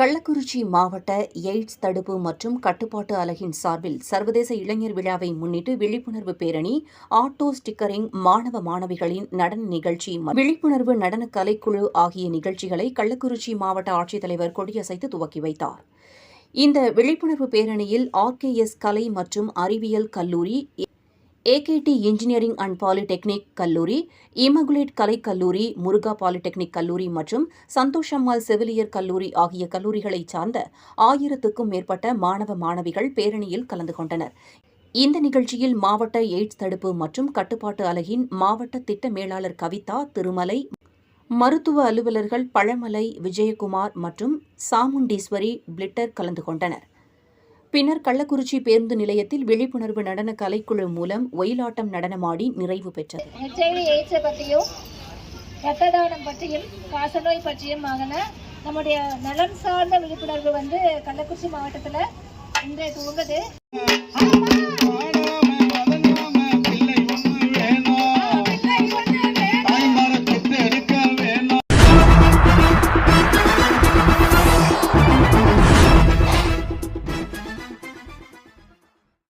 கள்ளக்குறிச்சி மாவட்ட எய்ட்ஸ் தடுப்பு மற்றும் கட்டுப்பாட்டு அலகின் சார்பில் சர்வதேச இளைஞர் விழாவை முன்னிட்டு விழிப்புணர்வு பேரணி ஆட்டோ ஸ்டிக்கரிங் மாணவ மாணவிகளின் நடன நிகழ்ச்சி விழிப்புணர்வு நடன கலைக்குழு ஆகிய நிகழ்ச்சிகளை கள்ளக்குறிச்சி மாவட்ட ஆட்சித்தலைவர் கொடியசைத்து துவக்கி வைத்தார். இந்த விழிப்புணர்வு பேரணியில் ஆர்கேஎஸ் கலை மற்றும் அறிவியல் கல்லூரி ஏகேடி இன்ஜினியரிங் அண்ட் பாலிடெக்னிக் கல்லூரி இமகுலேட் கலைக் கல்லூரி முருகா பாலிடெக்னிக் கல்லூரி மற்றும் சந்தோஷம்மாள் செவிலியர் கல்லூரி ஆகிய கல்லூரிகளைச் சார்ந்த ஆயிரத்துக்கும் மேற்பட்ட மாணவ மாணவிகள் பேரணியில் கலந்து கொண்டனர். இந்த நிகழ்ச்சியில் மாவட்ட எய்ட்ஸ் தடுப்பு மற்றும் கட்டுப்பாட்டு அலகின் மாவட்ட திட்ட மேலாளர் கவிதா திருமலை மருத்துவ அலுவலர்கள் பழமலை விஜயகுமார் மற்றும் சாமுண்டீஸ்வரி பிளிட்டர் கலந்து கொண்டனர். பின்னர் கள்ளக்குறிச்சி பேருந்து நிலையத்தில் விழிப்புணர்வு நடன கலைக்குழு மூலம் ஒயிலாட்டம் நடனமாடி நிறைவு பெற்றது. ஹெச்ஐவி எய்ட்ஸை பற்றியும் இரத்த தானம் பற்றியும் காசநோய் பற்றியும் ஆகின நம்முடைய நலன் சார்ந்த விழிப்புணர்வு வந்து கள்ளக்குறிச்சி மாவட்டத்தில் இன்றைய துவங்குது.